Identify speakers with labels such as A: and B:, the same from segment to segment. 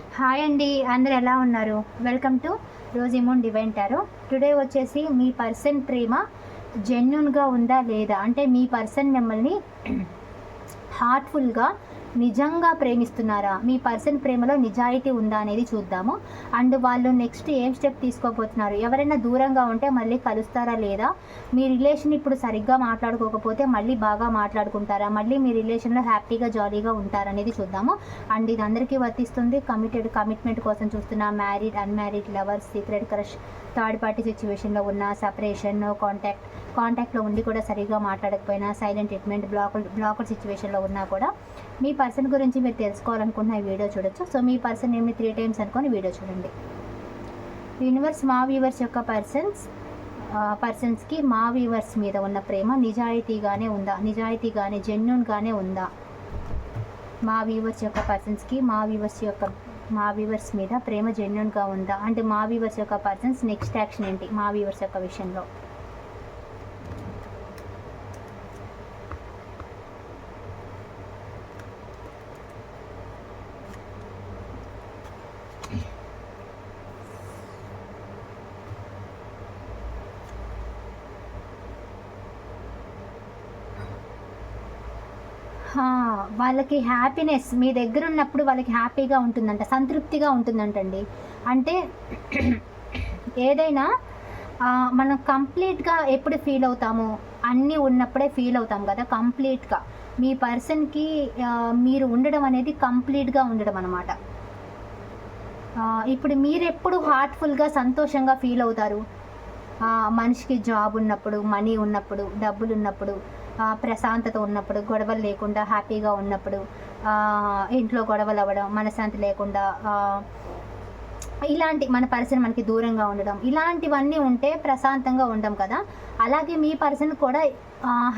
A: Hi అండి అందరు ఎలా ఉన్నారు? Welcome to Rosymon divine tarot today వచ్చేసి మీ పర్సన్ ప్రేమ జెన్యున్గా ఉందా లేదా? అంటే మీ పర్సన్ మిమ్మల్ని హార్ట్ఫుల్గా నిజంగా ప్రేమిస్తున్నారా? మీ పర్సన్ ప్రేమలో నిజాయితీ ఉందా అనేది చూద్దాము. అండ్ వాళ్ళు నెక్స్ట్ ఏం స్టెప్ తీసుకోబోతున్నారు? ఎవరైనా దూరంగా ఉంటే మళ్ళీ కలుస్తారా లేదా? మీ రిలేషన్ ఇప్పుడు సరిగ్గా మాట్లాడుకోకపోతే మళ్ళీ బాగా మాట్లాడుకుంటారా? మళ్ళీ మీ రిలేషన్లో హ్యాపీగా జాలీగా ఉంటారనేది చూద్దాము. అండ్ ఇది అందరికీ వర్తిస్తుంది. కమిటెడ్ కమిట్మెంట్ కోసం చూస్తున్న married unmarried lovers secret crush third party సిచ్యువేషన్లో ఉన్న సపరేషన్ కాంటాక్ట్ కాంటాక్ట్లో ఉండి కూడా సరిగా మాట్లాడకపోయినా సైలెంట్ ట్రీట్మెంట్ బ్లాక్ బ్లాక్డ్ సిచ్యువేషన్లో ఉన్నా కూడా మీ పర్సన్ గురించి మీరు తెలుసుకోవాలనుకున్న ఈ వీడియో చూడొచ్చు. సో మీ పర్సన్ ఏమి త్రీ టైమ్స్ అనుకొని వీడియో చూడండి. యూనివర్స్ మా వ్యూవర్స్ యొక్క పర్సన్స్ పర్సన్స్కి మా వ్యూవర్స్ మీద ఉన్న ప్రేమ నిజాయితీగానే ఉందా? నిజాయితీగానే జెన్యున్గానే ఉందా? మా వ్యూవర్స్ యొక్క పర్సన్స్కి మా వ్యూవర్స్ యొక్క మా వ్యూవర్స్ మీద ప్రేమ జెన్యున్గా ఉందా? అంటే మా వ్యూవర్స్ యొక్క పర్సన్స్ నెక్స్ట్ యాక్షన్ ఏంటి? మా వ్యూవర్స్ యొక్క విషయంలో హా, వాళ్ళకి హ్యాపీనెస్ మీ దగ్గర ఉన్నప్పుడు వాళ్ళకి హ్యాపీగా ఉంటుందంట సంతృప్తిగా ఉంటుందంటండి. అంటే ఏదైనా మనం కంప్లీట్గా ఎప్పుడు ఫీల్ అవుతాము అన్నీ ఉన్నప్పుడే ఫీల్ అవుతాం కదా కంప్లీట్గా మీ పర్సన్కి మీరు ఉండడం అనేది కంప్లీట్గా ఉండడం అనమాట ఇప్పుడు మీరు ఎప్పుడు హార్ట్ఫుల్గా సంతోషంగా ఫీల్ అవుతారు? మనిషికి జాబ్ ఉన్నప్పుడు మనీ ఉన్నప్పుడు డబ్బులు ఉన్నప్పుడు ప్రశాంతత ఉన్నప్పుడు గొడవలు లేకుండా హ్యాపీగా ఉన్నప్పుడు ఇంట్లో గొడవలు అవ్వడం మనశ్శాంతి లేకుండా ఇలాంటి మన పర్సన్ మనకి దూరంగా ఉండడం ఇలాంటివన్నీ ఉంటే ప్రశాంతంగా ఉండం కదా. అలాగే మీ పర్సన్ కూడా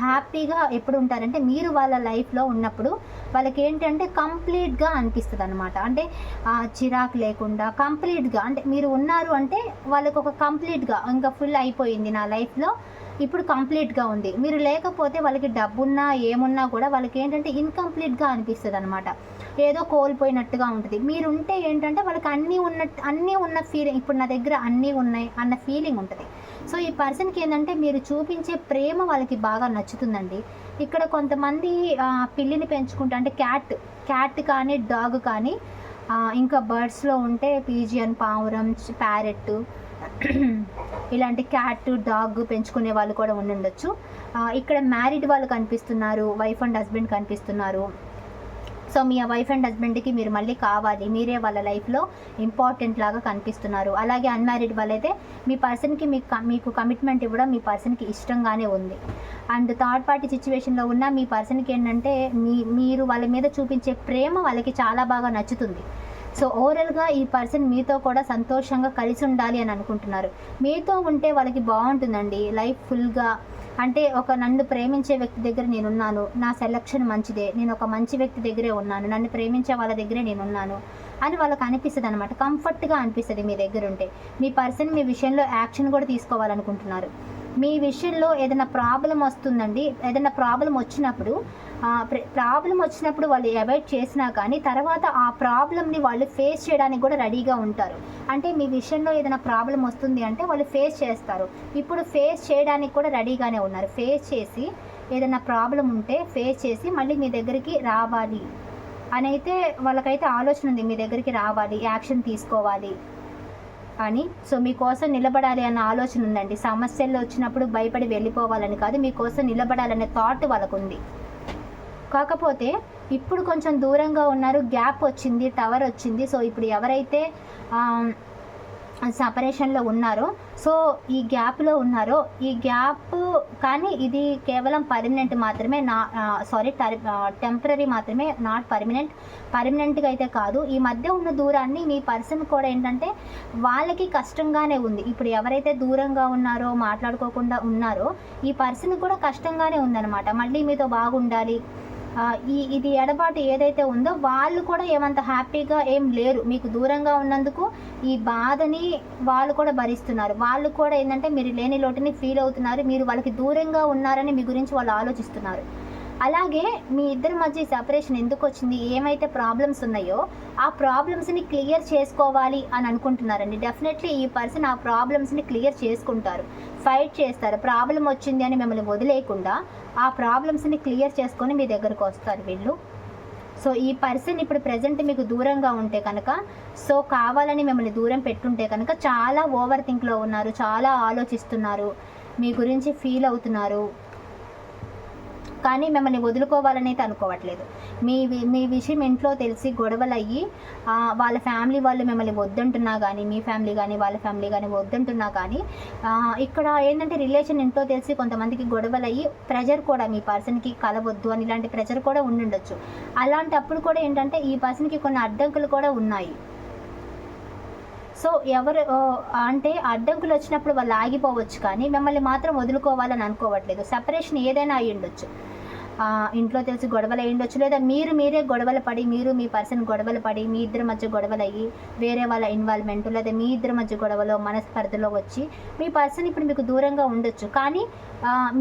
A: హ్యాపీగా ఎప్పుడు ఉంటారంటే మీరు వాళ్ళ లైఫ్లో ఉన్నప్పుడు వాళ్ళకి ఏంటంటే కంప్లీట్గా అనిపిస్తుంది అనమాట అంటే చిరాకు లేకుండా కంప్లీట్గా అంటే మీరు ఉన్నారు అంటే వాళ్ళకి ఒక కంప్లీట్గా ఇంకా ఫుల్ అయిపోయింది నా లైఫ్లో. ఇప్పుడు కంప్లీట్గా ఉంది. మీరు లేకపోతే వాళ్ళకి డబ్బున్నా ఏమున్నా కూడా వాళ్ళకి ఏంటంటే ఇన్కంప్లీట్గా అనిపిస్తుంది అనమాట ఏదో కోల్పోయినట్టుగా ఉంటుంది. మీరు ఉంటే ఏంటంటే వాళ్ళకి అన్నీ ఉన్నట్టు అన్నీ ఉన్న ఫీలింగ్ ఇప్పుడు నా దగ్గర అన్నీ ఉన్నాయి అన్న ఫీలింగ్ ఉంటుంది. సో ఈ పర్సన్కి ఏంటంటే మీరు చూపించే ప్రేమ వాళ్ళకి బాగా నచ్చుతుందండి. ఇక్కడ కొంతమంది పిల్లిని పెంచుకుంటా అంటే క్యాట్ క్యాట్ కానీ డాగ్ కానీ ఇంకా బర్డ్స్లో ఉంటే పీజియన్ పావురం ప్యారెట్ ఇలాంటి క్యాట్ డాగ్ పెంచుకునే వాళ్ళు కూడా ఉండుండొచ్చు ఇక్కడ మ్యారీడ్ వాళ్ళు కనిపిస్తున్నారు వైఫ్ అండ్ హస్బెండ్ కనిపిస్తున్నారు. సో మీ వైఫ్ అండ్ హస్బెండ్కి మీరు మళ్ళీ కావాలి మీరే వాళ్ళ లైఫ్లో ఇంపార్టెంట్ లాగా కనిపిస్తున్నారు. అలాగే అన్మ్యారీడ్ వాళ్ళైతే మీ పర్సన్కి మీకు మీకు కమిట్మెంట్ ఇవ్వడం మీ పర్సన్కి ఇష్టంగానే ఉంది. అండ్ థర్డ్ పార్టీ సిచ్యువేషన్లో ఉన్న మీ పర్సన్కి ఏంటంటే మీ మీరు వాళ్ళ మీద చూపించే ప్రేమ వాళ్ళకి చాలా బాగా నచ్చుతుంది. సో ఓవరాల్గా ఈ పర్సన్ మీతో కూడా సంతోషంగా కలిసి ఉండాలి అని అనుకుంటున్నారు. మీతో ఉంటే వాళ్ళకి బాగుంటుందండి. లైఫ్ ఫుల్గా అంటే ఒక నన్ను ప్రేమించే వ్యక్తి దగ్గర నేనున్నాను. నా సెలక్షన్ మంచిదే. నేను ఒక మంచి వ్యక్తి దగ్గరే ఉన్నాను. నన్ను ప్రేమించే వాళ్ళ దగ్గరే నేనున్నాను అని వాళ్ళకి అనిపిస్తుంది అనమాట కంఫర్ట్గా అనిపిస్తుంది మీ దగ్గర ఉంటే. మీ పర్సన్ మీ విషయంలో యాక్షన్ కూడా తీసుకోవాలనుకుంటున్నారు. మీ విషయంలో ఏదైనా ప్రాబ్లం వస్తుందండి ఏదైనా ప్రాబ్లం వచ్చినప్పుడు ప్రాబ్లం వచ్చినప్పుడు వాళ్ళు అవాయిడ్ చేసినా కానీ తర్వాత ఆ ప్రాబ్లమ్ని వాళ్ళు ఫేస్ చేయడానికి కూడా రెడీగా ఉంటారు. అంటే మీ విషయంలో ఏదైనా ప్రాబ్లం వస్తుంది అంటే వాళ్ళు ఫేస్ చేస్తారు. ఇప్పుడు ఫేస్ చేయడానికి కూడా రెడీగానే ఉన్నారు. ఫేస్ చేసి ఏదైనా ప్రాబ్లం ఉంటే ఫేస్ చేసి మళ్ళీ మీ దగ్గరికి రావాలి. అని అయితే వాళ్ళకైతే ఆలోచన ఉంది. మీ దగ్గరికి రావాలి. యాక్షన్ తీసుకోవాలి అని. సో మీకోసం నిలబడాలి అన్న ఆలోచన ఉందండి. సమస్యలు వచ్చినప్పుడు భయపడి వెళ్ళిపోవాలని కాదు. మీకోసం నిలబడాలనే థాట్ వాళ్ళకు ఉంది కాకపోతే ఇప్పుడు కొంచెం దూరంగా ఉన్నారు గ్యాప్ వచ్చింది టవర్ వచ్చింది. సో ఇప్పుడు ఎవరైతే సపరేషన్లో ఉన్నారో సో ఈ గ్యాప్లో ఉన్నారో ఈ గ్యాప్ కానీ ఇది కేవలం పర్మనెంట్ మాత్రమే నా సారీ టెంపరీ మాత్రమే నాట్ పర్మనెంట్. పర్మనెంట్గా అయితే కాదు. ఈ మధ్య ఉన్న దూరాన్ని మీ పర్సన్ కూడా ఏంటంటే వాళ్ళకి కష్టంగానే ఉంది. ఇప్పుడు ఎవరైతే దూరంగా ఉన్నారో మాట్లాడుకోకుండా ఉన్నారో ఈ పర్సన్ కూడా కష్టంగానే ఉందన్నమాట. మళ్ళీ మీతో బాగుండాలి ఈ ఇది ఎడబాటు ఏదైతే ఉందో వాళ్ళు కూడా ఏమంత హ్యాపీగా ఏం లేరు. మీకు దూరంగా ఉన్నందుకు ఈ బాధని వాళ్ళు కూడా భరిస్తున్నారు. వాళ్ళు కూడా ఏంటంటే మీరు లేని లోటుని ఫీల్ అవుతున్నారు. మీరు వాళ్ళకి దూరంగా ఉన్నారని మీ గురించి వాళ్ళు ఆలోచిస్తున్నారు. అలాగే మీ ఇద్దరి మధ్య సెపరేషన్ ఎందుకు వచ్చింది? ఏమైతే ప్రాబ్లమ్స్ ఉన్నాయో ఆ ప్రాబ్లమ్స్ని క్లియర్ చేసుకోవాలి అని అనుకుంటున్నారండి. డెఫినెట్లీ ఈ పర్సన్ ఆ ప్రాబ్లమ్స్ని క్లియర్ చేసుకుంటారు. ఫైట్ చేస్తారు. ప్రాబ్లం వచ్చింది అని మిమ్మల్ని వదిలేయకుండా ఆ ప్రాబ్లమ్స్ని క్లియర్ చేసుకొని మీ దగ్గరకు వస్తారు వీళ్ళు. సో ఈ పర్సన్ ఇప్పుడు ప్రజెంట్ మీకు దూరంగా ఉంటే కనుక సో కావాలని మిమ్మల్ని దూరం పెట్టుంటే కనుక చాలా ఓవర్ థింక్లో ఉన్నారు చాలా ఆలోచిస్తున్నారు మీ గురించి ఫీల్ అవుతున్నారు. కానీ మిమ్మల్ని వదులుకోవాలని అయితే అనుకోవట్లేదు. మీ వి- మీ విషయం ఇంట్లో తెలిసి గొడవలు అయ్యి వాళ్ళ ఫ్యామిలీ వాళ్ళు మిమ్మల్ని వద్దంటున్నా కానీ మీ ఫ్యామిలీ కానీ వాళ్ళ ఫ్యామిలీ కానీ వద్దంటున్నా కానీ ఇక్కడ ఏంటంటే రిలేషన్ ఇంట్లో తెలిసి కొంతమందికి గొడవలు అయ్యి ప్రెజర్ కూడా మీ పర్సన్కి కలవద్దు అని ఇలాంటి ప్రెజర్ కూడా ఉండుండొచ్చు. అలాంటప్పుడు కూడా ఏంటంటే ఈ పర్సన్కి కొన్ని అడ్డంకులు కూడా ఉన్నాయి. సో ఎవరు అంటే అడ్డంకులు వచ్చినప్పుడు వాళ్ళు ఆగిపోవచ్చు కానీ మిమ్మల్ని మాత్రం వదులుకోవాలని అనుకోవట్లేదు. సపరేషన్ ఏదైనా అయ్యి ఉండొచ్చు ఇంట్లో తెలిసి గొడవలు అయి ఉండొచ్చు. లేదా మీరు మీరే గొడవలు పడి మీరు మీ పర్సన్ గొడవలు పడి మీ ఇద్దరి మధ్య గొడవలు అయ్యి వేరే వాళ్ళ ఇన్వాల్వ్మెంట్ లేదా మీ ఇద్దరి మధ్య గొడవలో మనస్పర్ధలో వచ్చి మీ పర్సన్ ఇప్పుడు మీకు దూరంగా ఉండొచ్చు. కానీ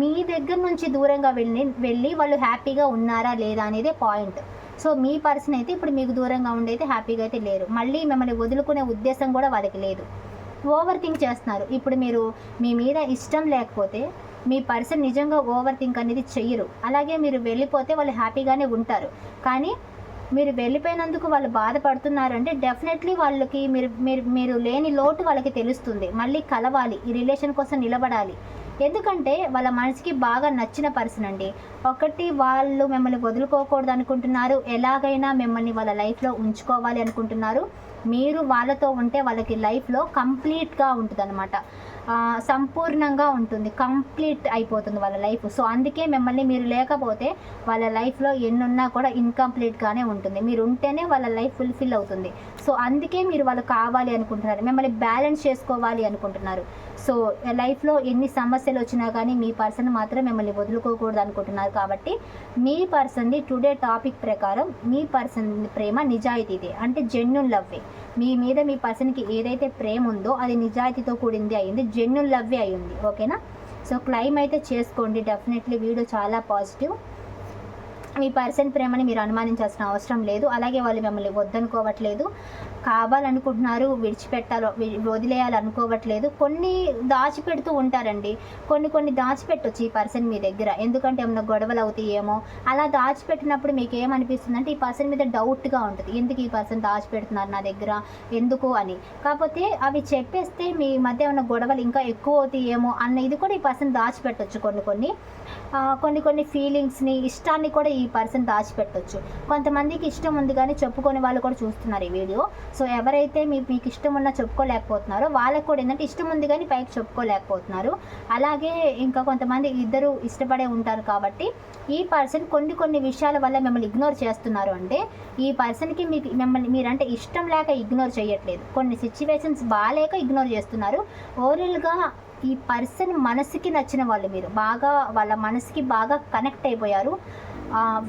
A: మీ దగ్గర నుంచి దూరంగా వెళ్ళి వెళ్ళి వాళ్ళు హ్యాపీగా ఉన్నారా లేదా అనేదే పాయింట్. సో మీ పర్సన్ అయితే ఇప్పుడు మీకు దూరంగా ఉండైతే హ్యాపీగా అయితే లేరు. మళ్ళీ మిమ్మల్ని వదులుకునే ఉద్దేశం కూడా వాళ్ళకి లేదు. ఓవర్ థింక్ చేస్తున్నారు. ఇప్పుడు మీరు మీ మీద ఇష్టం లేకపోతే మీ పర్సన్ నిజంగా ఓవర్ థింక్ అనేది చెయ్యరు. అలాగే మీరు వెళ్ళిపోతే వాళ్ళు హ్యాపీగానే ఉంటారు. కానీ మీరు వెళ్ళిపోయినందుకు వాళ్ళు బాధపడుతున్నారంటే డెఫినెట్లీ వాళ్ళకి మీరు మీరు మీరు లేని లోటు వాళ్ళకి తెలుస్తుంది. మళ్ళీ కలవాలి ఈ రిలేషన్ కోసం నిలబడాలి. ఎందుకంటే వాళ్ళ మనసుకి బాగా నచ్చిన పర్సన్ అండి. ఒకటి వాళ్ళు మిమ్మల్ని వదులుకోకూడదు అనుకుంటున్నారు. ఎలాగైనా మిమ్మల్ని వాళ్ళ లైఫ్లో ఉంచుకోవాలి అనుకుంటున్నారు. మీరు వాళ్ళతో ఉంటే వాళ్ళకి లైఫ్లో కంప్లీట్గా ఉంటుంది అనమాట సంపూర్ణంగా ఉంటుంది కంప్లీట్ అయిపోతుంది వాళ్ళ లైఫ్. సో అందుకే మిమ్మల్ని మీరు లేకపోతే వాళ్ళ లైఫ్లో ఎన్నున్నా కూడా ఇన్కంప్లీట్గానే ఉంటుంది. మీరు ఉంటేనే వాళ్ళ లైఫ్ ఫుల్ఫిల్ అవుతుంది. సో అందుకే మీరు వాళ్ళు కావాలి అనుకుంటున్నారు. మిమ్మల్ని బ్యాలెన్స్ చేసుకోవాలి అనుకుంటున్నారు. సో లైఫ్లో ఎన్ని సమస్యలు వచ్చినా కానీ మీ పర్సన్ మాత్రం మిమ్మల్ని వదులుకోకూడదు అనుకుంటున్నారు కాబట్టి మీ పర్సన్ది టుడే టాపిక్ ప్రకారం మీ పర్సన్ ప్రేమ నిజాయితీదే. అంటే జెన్యున్ లవ్వే. మీ మీద మీ పర్సన్కి ఏదైతే ప్రేమ ఉందో అది నిజాయితీతో కూడింది అయింది జెన్యున్ లవ్వే అయ్యింది ఓకేనా? సో క్లైమ్ అయితే చేసుకోండి. డెఫినెట్లీ వీడియో చాలా పాజిటివ్. మీ పర్సన్ ప్రేమని మీరు అనుమానించాల్సిన అవసరం లేదు. అలాగే వాళ్ళు మిమ్మల్ని వద్దనుకోవట్లేదు. కావాలనుకుంటున్నారు విడిచిపెట్టాలో వి- వదిలేయాలనుకోవట్లేదు. కొన్ని దాచిపెడుతూ ఉంటారండి. కొన్ని కొన్ని దాచిపెట్టొచ్చు ఈ పర్సన్ మీ దగ్గర. ఎందుకంటే ఏమైనా గొడవలు అవుతాయేమో. అలా దాచిపెట్టినప్పుడు మీకు ఏమనిపిస్తుంది అంటే ఈ పర్సన్ మీద డౌట్గా ఉంటుంది. ఎందుకు ఈ పర్సన్ దాచిపెడుతున్నారు నా దగ్గర? ఎందుకు అని. కాకపోతే అవి చెప్పేస్తే మీ మధ్య ఏమైనా గొడవలు ఇంకా ఎక్కువ అవుతాయేమో అన్న ఇది కూడా ఈ పర్సన్ దాచిపెట్టొచ్చు కొన్ని కొన్ని. కొన్ని కొన్ని ఫీలింగ్స్ని ఇష్టాన్ని కూడా ఈ పర్సన్ దాచిపెట్టొచ్చు. కొంతమందికి ఇష్టం ఉంది కానీ చెప్పుకొని వాళ్ళు కూడా చూస్తున్నారు ఈ వీడియో సో ఎవరైతే మీ మీకు ఇష్టం ఉన్నా చెప్పుకోలేకపోతున్నారో వాళ్ళకు కూడా ఏంటంటే ఇష్టం ఉంది కానీ పైకి చెప్పుకోలేకపోతున్నారు. అలాగే ఇంకా కొంతమంది ఇద్దరు ఇష్టపడే ఉంటారు కాబట్టి ఈ పర్సన్ కొన్ని కొన్ని విషయాల వల్ల మిమ్మల్ని ఇగ్నోర్ చేస్తున్నారు అంటే ఈ పర్సన్కి మీకు మిమ్మల్ని మీరంటే ఇష్టం లేక ఇగ్నోర్ చేయట్లేదు. కొన్ని సిచ్యువేషన్స్ బాగాలేక ఇగ్నోర్ చేస్తున్నారు. ఓవరాల్గా ఈ పర్సన్ మనసుకి నచ్చిన వాళ్ళు మీరు. బాగా వాళ్ళ మనసుకి బాగా కనెక్ట్ అయిపోయారు.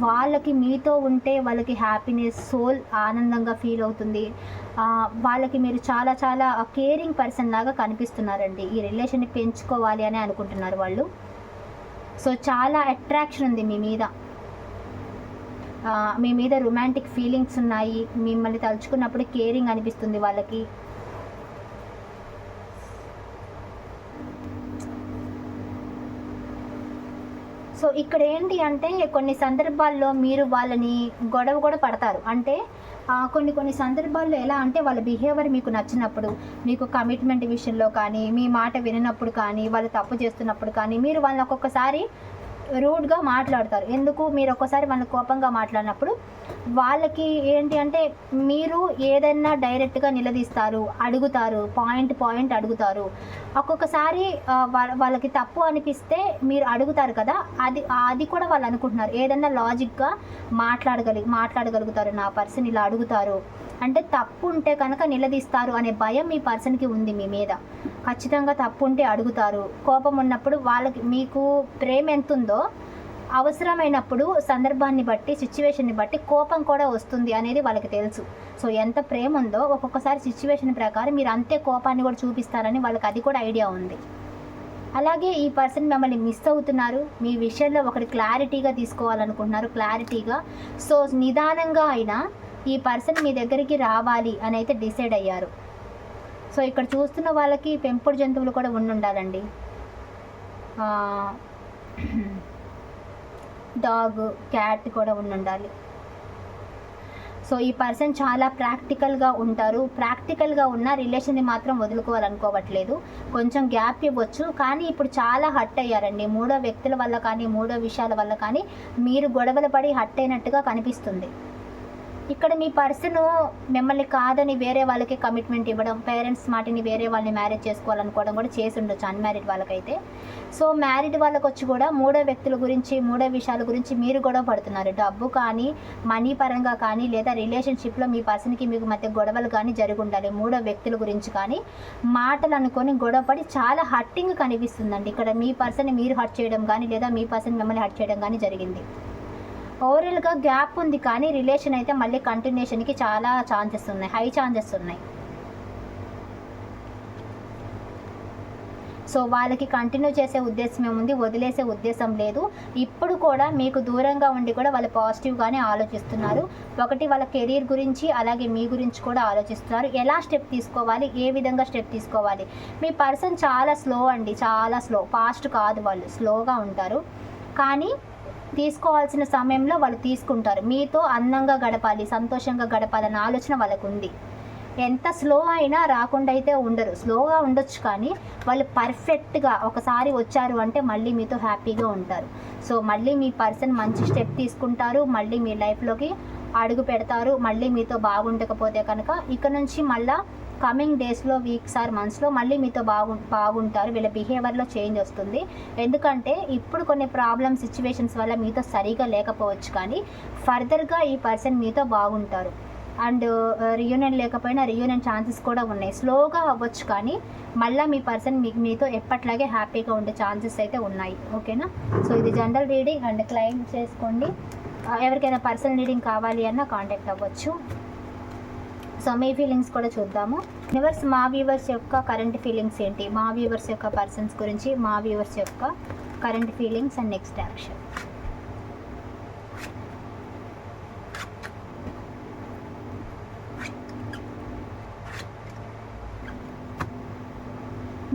A: వాళ్ళకి మీతో ఉంటే వాళ్ళకి హ్యాపీనెస్ సోల్ ఆనందంగా ఫీల్ అవుతుంది. వాళ్ళకి మీరు చాలా చాలా కేరింగ్ పర్సన్ లాగా కనిపిస్తున్నారండి. ఈ రిలేషన్ని పెంచుకోవాలి అని అనుకుంటున్నారు వాళ్ళు. సో చాలా అట్రాక్షన్ ఉంది మీ మీద. మీ మీద రొమాంటిక్ ఫీలింగ్స్ ఉన్నాయి. మిమ్మల్ని తలుచుకున్నప్పుడు కేరింగ్ అనిపిస్తుంది వాళ్ళకి. సో ఇక్కడ ఏంటి అంటే కొన్ని సందర్భాల్లో మీరు వాళ్ళని గొడవ కూడా పడతారు. అంటే కొన్ని కొన్ని సందర్భాల్లో ఎలా అంటే వాళ్ళ బిహేవియర్ మీకు నచ్చినప్పుడు మీకు కమిట్మెంట్ విషయంలో కానీ మీ మాట వినప్పుడు కానీ వాళ్ళు తప్పు చేస్తున్నప్పుడు కానీ మీరు వాళ్ళని ఒక్కొక్కసారి రూడ్గా మాట్లాడతారు. ఎందుకు? మీరు ఒక్కసారి వాళ్ళని కోపంగా మాట్లాడినప్పుడు వాళ్ళకి ఏంటి అంటే మీరు ఏదైనా డైరెక్ట్గా నిలదీస్తారు అడుగుతారు పాయింట్ పాయింట్ అడుగుతారు. ఒక్కొక్కసారి వాళ్ళ- వాళ్ళకి తప్పు అనిపిస్తే మీరు అడుగుతారు కదా అది అది కూడా వాళ్ళు అనుకుంటున్నారు. ఏదైనా లాజిక్గా మాట్లాడగలి మాట్లాడగలుగుతారు. నా పర్సన్ ఇలా అడుగుతారు. అంటే తప్పు ఉంటే కనుక నిలదీస్తారు అనే భయం మీ పర్సన్కి ఉంది మీ మీద. ఖచ్చితంగా తప్పు ఉంటే అడుగుతారు. కోపం ఉన్నప్పుడు వాళ్ళకి మీకు ప్రేమ ఎంత ఉందో అవసరమైనప్పుడు సందర్భాన్ని బట్టి సిచ్యువేషన్ని బట్టి కోపం కూడా వస్తుంది అనేది వాళ్ళకి తెలుసు. సో ఎంత ప్రేమ ఉందో ఒక్కొక్కసారి సిచ్యువేషన్ ప్రకారం మీరు అంతే కోపాన్ని కూడా చూపిస్తారని వాళ్ళకి అది కూడా ఐడియా ఉంది. అలాగే ఈ పర్సన్ మిమ్మల్ని మిస్ అవుతున్నారు. మీ విషయంలో ఒకటి క్లారిటీగా తీసుకోవాలనుకుంటున్నారు. క్లారిటీగా. సో నిదానంగా అయినా ఈ పర్సన్ మీ దగ్గరికి రావాలి అని అయితే డిసైడ్ అయ్యారు. సో ఇక్కడ చూస్తున్న వాళ్ళకి పెంపుడు జంతువులు కూడా ఉండి ఉండాలండి డాగ్ క్యాట్ కూడా ఉండి ఉండాలి సో ఈ పర్సన్ చాలా ప్రాక్టికల్గా ఉంటారు. ప్రాక్టికల్గా ఉన్న రిలేషన్ని మాత్రం వదులుకోవాలనుకోవట్లేదు. కొంచెం గ్యాప్ ఇవ్వచ్చు. కానీ ఇప్పుడు చాలా హట్ అయ్యారండి. మూడో వ్యక్తుల వల్ల కానీ మూడో విషయాల వల్ల కానీ మీరు గొడవలు పడి హట్ అయినట్టుగా కనిపిస్తుంది. ఇక్కడ మీ పర్సన్ మిమ్మల్ని కాదని వేరే వాళ్ళకి కమిట్మెంట్ ఇవ్వడం పేరెంట్స్ మాటిని వేరే వాళ్ళని మ్యారేజ్ చేసుకోవాలనుకోవడం కూడా చేసి ఉండొచ్చు అన్మ్యారీడ్ వాళ్ళకైతే. సో మ్యారీడ్ వాళ్ళకి వచ్చి కూడా మూడో వ్యక్తుల గురించి మూడో విషయాల గురించి మీరు గొడవ పడుతున్నారు. డబ్బు కానీ మనీ పరంగా కానీ లేదా రిలేషన్షిప్లో మీ పర్సన్కి మీకు మధ్య గొడవలు కానీ జరిగి ఉండాలి. మూడో వ్యక్తుల గురించి కానీ మాటలు అనుకొని గొడవపడి చాలా హట్టింగ్ కనిపిస్తుందండి. ఇక్కడ మీ పర్సన్ మీరు హట్ చేయడం కానీ లేదా మీ పర్సన్ మిమ్మల్ని హట్ చేయడం కానీ జరిగింది. ఓవరాల్గా గ్యాప్ ఉంది కానీ రిలేషన్ అయితే మళ్ళీ కంటిన్యూషన్కి చాలా ఛాన్సెస్ ఉన్నాయి హై ఛాన్సెస్ ఉన్నాయి. సో వాళ్ళకి కంటిన్యూ చేసే ఉద్దేశం ఏముంది? వదిలేసే ఉద్దేశం లేదు. ఇప్పుడు కూడా మీకు దూరంగా ఉండి కూడా వాళ్ళు పాజిటివ్గానే ఆలోచిస్తున్నారు. ఒకటి వాళ్ళ కెరీర్ గురించి అలాగే మీ గురించి కూడా ఆలోచిస్తున్నారు. ఎలా స్టెప్ తీసుకోవాలి? ఏ విధంగా స్టెప్ తీసుకోవాలి? మీ పర్సన్ చాలా స్లో అండి చాలా స్లో. ఫాస్ట్ కాదు వాళ్ళు స్లోగా ఉంటారు. కానీ తీసుకోవాల్సిన సమయంలో వాళ్ళు తీసుకుంటారు. మీతో అందంగా గడపాలి సంతోషంగా గడపాలన్న ఆలోచన వాళ్ళకు ఉంది ఎంత స్లో అయినా రాకుండా అయితే ఉండరు. స్లోగా ఉండొచ్చు కానీ వాళ్ళు పర్ఫెక్ట్గా ఒకసారి వచ్చారు అంటే మళ్ళీ మీతో హ్యాపీగా ఉంటారు. సో మళ్ళీ మీ పర్సన్ మంచి స్టెప్ తీసుకుంటారు. మళ్ళీ మీ లైఫ్లోకి అడుగు పెడతారు. మళ్ళీ మీతో బాగుండకపోతే కనుక ఇక నుంచి మళ్ళీ కమింగ్ డేస్లో వీక్స్ ఆర్ మంత్స్లో మళ్ళీ మీతో బాగు బాగుంటారు. వీళ్ళ బిహేవియర్లో చేంజ్ వస్తుంది. ఎందుకంటే ఇప్పుడు కొన్ని ప్రాబ్లమ్ సిచ్యువేషన్స్ వల్ల మీతో సరిగా లేకపోవచ్చు కానీ ఫర్దర్గా ఈ పర్సన్ మీతో బాగుంటారు. అండ్ రియూనియన్ లేకపోయినా రియూనియన్ ఛాన్సెస్ కూడా ఉన్నాయి. స్లోగా అవ్వచ్చు కానీ మళ్ళీ మీ పర్సన్ మీ మీతో ఎప్పట్లాగే హ్యాపీగా ఉండే ఛాన్సెస్ అయితే ఉన్నాయి. ఓకేనా? సో ఇది జనరల్ రీడింగ్ అండ్ క్లైమ్ చేసుకోండి. ఎవరికైనా పర్సనల్ రీడింగ్ కావాలి అన్న కాంటాక్ట్ అవ్వచ్చు. సో మీ ఫీలింగ్స్ కూడా చూద్దాము. వ్యూవర్స్ మా వ్యూవర్స్ యొక్క కరెంట్ ఫీలింగ్స్ ఏంటి? మా వ్యూవర్స్ యొక్క పర్సన్స్ గురించి మా వ్యూవర్స్ యొక్క current feelings and next action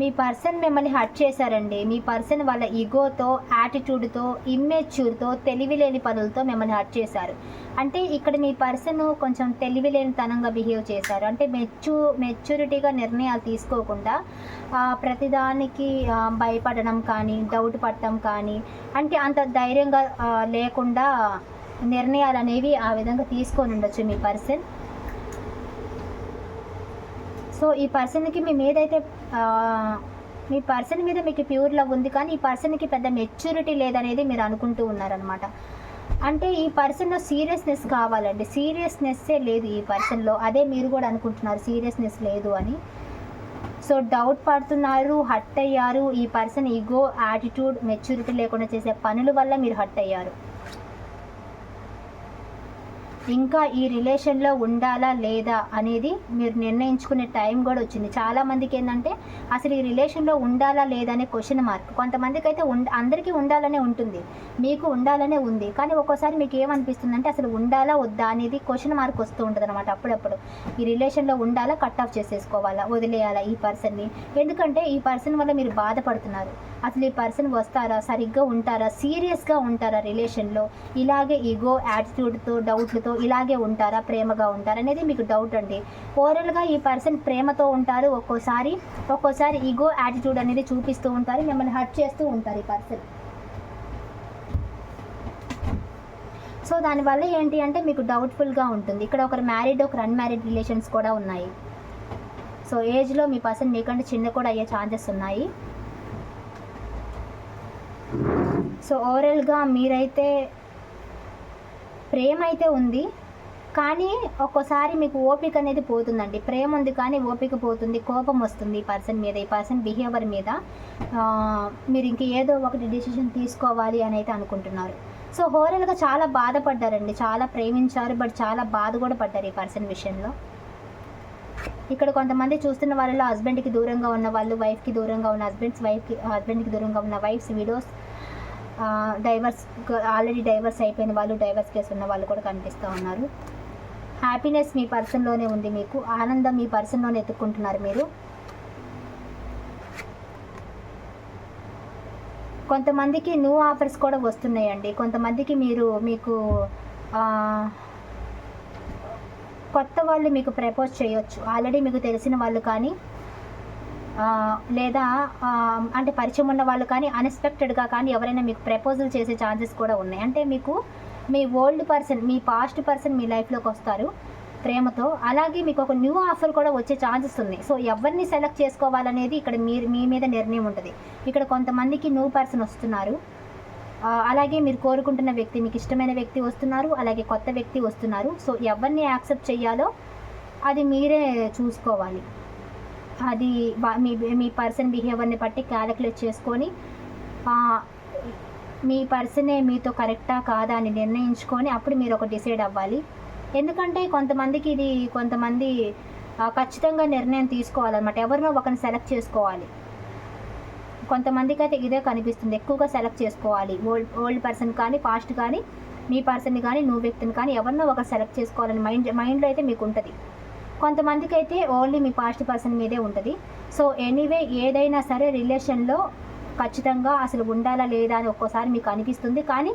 A: me person మిమ్మల్ని హర్ట్ చేశారండి. మీ పర్సన్ వాళ్ళ ఈగోతో యాటిట్యూడ్తో ఇమ్మెచ్యూర్తో తెలివిలేని పనులతో మిమ్మల్ని హర్ట్ చేశారు. అంటే ఇక్కడ మీ పర్సన్ కొంచెం తెలివిలేనితనంగా బిహేవ్ చేశారు. అంటే మెచ్యూ మెచ్యూరిటీగా నిర్ణయాలు తీసుకోకుండా ప్రతిదానికి భయపడడం కానీ డౌట్ పడటం కానీ అంటే అంత ధైర్యంగా లేకుండా నిర్ణయాలు అనేవి ఆ విధంగా తీసుకొని ఉండొచ్చు మీ పర్సన్. సో ఈ పర్సన్కి మీ మీద అయితే మీ పర్సన్ మీద మీకు ప్యూర్ లవ్ ఉంది కానీ ఈ పర్సన్కి పెద్ద మెచ్యూరిటీ లేదనేది మీరు అనుకుంటూ ఉన్నారనమాట అంటే ఈ పర్సన్లో సీరియస్నెస్ కావాలండి. సీరియస్నెస్సే లేదు ఈ పర్సన్లో. అదే మీరు కూడా అనుకుంటున్నారు సీరియస్నెస్ లేదు అని. సో డౌట్ పడుతున్నారు హట్ అయ్యారు. ఈ పర్సన్ ఈగో యాటిట్యూడ్ మెచ్యూరిటీ లేకుండా చేసే పనుల వల్ల మీరు హట్ అయ్యారు. ఇంకా ఈ రిలేషన్లో ఉండాలా లేదా అనేది మీరు నిర్ణయించుకునే టైం కూడా వచ్చింది. చాలామందికి ఏంటంటే అసలు ఈ రిలేషన్లో ఉండాలా లేదా అనే క్వశ్చన్ మార్క్ కొంతమందికి అయితే ఉండ అందరికీ ఉండాలనే ఉంటుంది. మీకు ఉండాలనే ఉంది. కానీ ఒక్కోసారి మీకు ఏమనిపిస్తుంది అంటే అసలు ఉండాలా వద్దా అనేది క్వశ్చన్ మార్క్ వస్తూ ఉంటుంది అనమాట అప్పుడప్పుడు. ఈ రిలేషన్లో ఉండాలా కట్ ఆఫ్ చేసేసుకోవాలా వదిలేయాలా ఈ పర్సన్ని ఎందుకంటే ఈ పర్సన్ వల్ల మీరు బాధపడుతున్నారు. అసలు ఈ పర్సన్ వస్తారా? సరిగ్గా ఉంటారా? సీరియస్గా ఉంటారా రిలేషన్లో? ఇలాగే ఈగో యాటిట్యూడ్తో డౌట్లతో ఇలాగే ఉంటారా? ప్రేమగా ఉంటారా? అనేది మీకు డౌట్ అండి. ఓవరాల్గా ఈ పర్సన్ ప్రేమతో ఉంటారు. ఒక్కోసారి ఒక్కోసారి ఈగో యాటిట్యూడ్ అనేది చూపిస్తూ ఉంటారు. మిమ్మల్ని హర్ట్ చేస్తూ ఉంటారు ఈ పర్సన్. సో దానివల్ల ఏంటి అంటే మీకు డౌట్ఫుల్గా ఉంటుంది. ఇక్కడ ఒకరు మ్యారీడ్ ఒకరు అన్మ్యారీడ్ రిలేషన్స్ కూడా ఉన్నాయి. సో ఏజ్లో మీ పర్సన్ మీకంటే చిన్న కూడా అయ్యే ఛాన్సెస్ ఉన్నాయి. సో ఓవరాల్గా మీరైతే ప్రేమ అయితే ఉంది కానీ ఒక్కోసారి మీకు ఓపిక అనేది పోతుందండి. ప్రేమ ఉంది కానీ ఓపిక పోతుంది కోపం వస్తుంది ఈ పర్సన్ మీద ఈ పర్సన్ బిహేవియర్ మీద. మీరు ఇంక ఏదో ఒకటి డిసిషన్ తీసుకోవాలి అని అయితే అనుకుంటున్నారు. సో హోరల్గా చాలా బాధపడ్డారండి చాలా ప్రేమించారు బట్ చాలా బాధ కూడా పడ్డారు ఈ పర్సన్ విషయంలో. ఇక్కడ కొంతమంది చూస్తున్న వాళ్ళలో హస్బెండ్కి దూరంగా ఉన్న వాళ్ళు వైఫ్కి దూరంగా ఉన్న హస్బెండ్స్ వైఫ్కి హస్బెండ్కి దూరంగా ఉన్న wives widows divorce already divorce అయిపోయిన వాళ్ళు డైవర్స్ కేసు ఉన్న వాళ్ళు కూడా కనిపిస్తూ ఉన్నారు. హ్యాపీనెస్ మీ పర్సన్లోనే ఉంది మీకు. ఆనందం మీ పర్సన్లోనే ఎత్తుక్కుంటున్నారు మీరు. కొంతమందికి న్యూ ఆఫర్స్ కూడా వస్తున్నాయండి. కొంతమందికి మీరు మీకు కొత్త వాళ్ళు మీకు ప్రపోజ్ చేయొచ్చు. ఆల్రెడీ మీకు తెలిసిన వాళ్ళు కానీ లేదా అంటే పరిచయం ఉన్న వాళ్ళు కానీ అన్ఎక్స్పెక్టెడ్గా కానీ ఎవరైనా మీకు ప్రపోజల్ చేసే ఛాన్సెస్ కూడా ఉన్నాయి. అంటే మీకు మీ ఓల్డ్ పర్సన్ మీ పాస్ట్ పర్సన్ మీ లైఫ్లోకి వస్తారు ప్రేమతో. అలాగే మీకు ఒక న్యూ ఆఫర్ కూడా వచ్చే ఛాన్సెస్ ఉన్నాయి. సో ఎవరిని సెలెక్ట్ చేసుకోవాలనేది ఇక్కడ మీరు మీ మీద నిర్ణయం ఉంటుంది. ఇక్కడ కొంతమందికి న్యూ పర్సన్ వస్తున్నారు. అలాగే మీరు కోరుకుంటున్న వ్యక్తి మీకు ఇష్టమైన వ్యక్తి వస్తున్నారు. అలాగే కొత్త వ్యక్తి వస్తున్నారు. సో ఎవరిని యాక్సెప్ట్ చేయాలో అది మీరే చూసుకోవాలి. అది మీ మీ పర్సన్ బిహేవియర్ని బట్టి క్యాలిక్యులేట్ చేసుకొని మీ పర్సనే మీతో కరెక్టా కాదా అని నిర్ణయించుకొని అప్పుడు మీరు ఒక డిసైడ్ అవ్వాలి. ఎందుకంటే కొంతమందికి ఇది కొంతమంది ఖచ్చితంగా నిర్ణయం తీసుకోవాలన్నమాట. ఎవరినో ఒకరిని సెలెక్ట్ చేసుకోవాలి. కొంతమందికి అయితే ఇదే కనిపిస్తుంది. ఎక్కువగా సెలెక్ట్ చేసుకోవాలి. ఓల్డ్ ఓల్డ్ పర్సన్ కానీ పాస్ట్ కానీ మీ పర్సన్ని కానీ నువ్వు వ్యక్తిని కానీ ఎవరినో ఒకరు సెలెక్ట్ చేసుకోవాలని మైండ్ మైండ్లో అయితే మీకు ఉంటుంది. కొంతమందికి అయితే ఓన్లీ మీ పాస్ట్ పర్సన్ మీదే ఉంటుంది. సో ఎనీవే ఏదైనా సరే రిలేషన్లో ఖచ్చితంగా అసలు ఉండాలా లేదా అని ఒక్కోసారి మీకు అనిపిస్తుంది. కానీ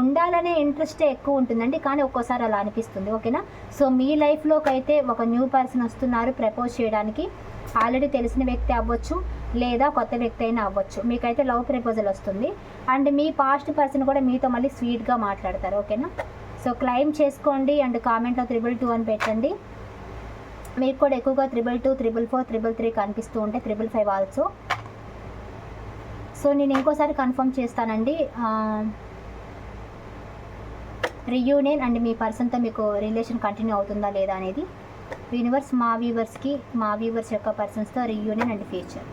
A: ఉండాలనే ఇంట్రెస్టే ఎక్కువ ఉంటుందండి. కానీ ఒక్కోసారి అలా అనిపిస్తుంది. ఓకేనా? సో మీ లైఫ్లోకి అయితే ఒక న్యూ పర్సన్ వస్తున్నారు ప్రపోజ్ చేయడానికి. ఆల్రెడీ తెలిసిన వ్యక్తి అవ్వచ్చు లేదా కొత్త వ్యక్తి అయినా అవ్వచ్చు. మీకైతే లవ్ ప్రపోజల్ వస్తుంది. అండ్ మీ పాస్ట్ పర్సన్ కూడా మీతో మళ్ళీ స్వీట్గా మాట్లాడతారు. ఓకేనా? సో క్లైమ్ చేసుకోండి అండ్ కామెంట్లో త్రిబుల్ టూ అని పెట్టండి. మీకు కూడా ఎక్కువగా triple two triple four triple three కనిపిస్తూ ఉంటే త్రిబుల్ ఫైవ్ ఆల్సో సో నేను ఇంకోసారి కన్ఫర్మ్ చేస్తానండి. రియూనియన్ అండ్ మీ పర్సన్తో మీకు రిలేషన్ కంటిన్యూ అవుతుందా లేదా అనేది. యూనివర్స్ మా వ్యూవర్స్కి మా వ్యూవర్స్ యొక్క పర్సన్స్తో రియూనియన్ అండ్ ఫ్యూచర్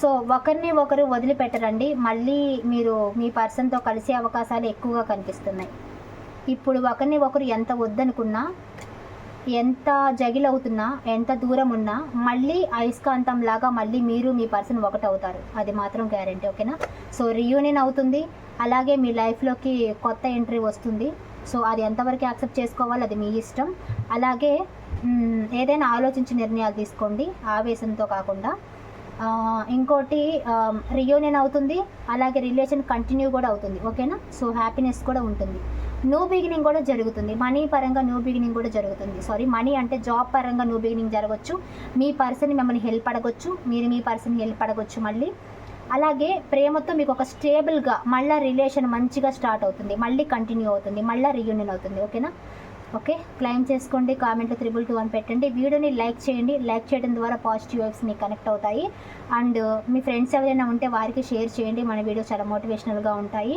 A: సో ఒకరిని ఒకరు వదిలిపెట్టరండి. మళ్ళీ మీరు మీ పర్సన్తో కలిసే అవకాశాలు ఎక్కువగా కనిపిస్తున్నాయి. ఇప్పుడు ఒకరిని ఒకరు ఎంత వద్దనుకున్నా ఎంత జగిలవుతున్నా ఎంత దూరం ఉన్నా మళ్ళీ అయస్కాంతం లాగా మళ్ళీ మీరు మీ పర్సన్ ఒకటవుతారు. అది మాత్రం గ్యారంటీ ఓకేనా? సో రియూనియన్ అవుతుంది. అలాగే మీ లైఫ్లోకి కొత్త ఎంట్రీ వస్తుంది. సో అది ఎంతవరకు యాక్సెప్ట్ చేసుకోవాలో అది మీ ఇష్టం. అలాగే ఏదైనా ఆలోచించి నిర్ణయాలు తీసుకోండి. ఆవేశంతో కాకుండా. ఇంకోటి రియూనియన్ అవుతుంది. అలాగే రిలేషన్ కంటిన్యూ కూడా అవుతుంది. ఓకేనా? సో హ్యాపీనెస్ కూడా ఉంటుంది. న్యూ బిగినింగ్ కూడా జరుగుతుంది. మనీ పరంగా న్యూ బిగినింగ్ కూడా జరుగుతుంది. సారీ మనీ అంటే జాబ్ పరంగా న్యూ బిగినింగ్ జరగవచ్చు మీ పర్సన్ మిమ్మల్ని హెల్ప్ అడగొచ్చు. మీరు మీ పర్సన్ హెల్ప్ అడగొచ్చు మళ్ళీ. అలాగే ప్రేమతో మీకు ఒక స్టేబుల్గా మళ్ళీ రిలేషన్ మంచిగా స్టార్ట్ అవుతుంది. మళ్ళీ కంటిన్యూ అవుతుంది. మళ్ళీ రీయూనియన్ అవుతుంది. ఓకేనా ఓకే క్లైమ్ చేసుకోండి. కామెంట్లో త్రిబుల్ టూ అని పెట్టండి. వీడియోని లైక్ చేయండి. లైక్ చేయడం ద్వారా పాజిటివ్ వైబ్స్ మీకు కనెక్ట్ అవుతాయి. అండ్ మీ ఫ్రెండ్స్ ఎవరైనా ఉంటే వారికి షేర్ చేయండి. మన వీడియో చాలా మోటివేషనల్గా ఉంటాయి.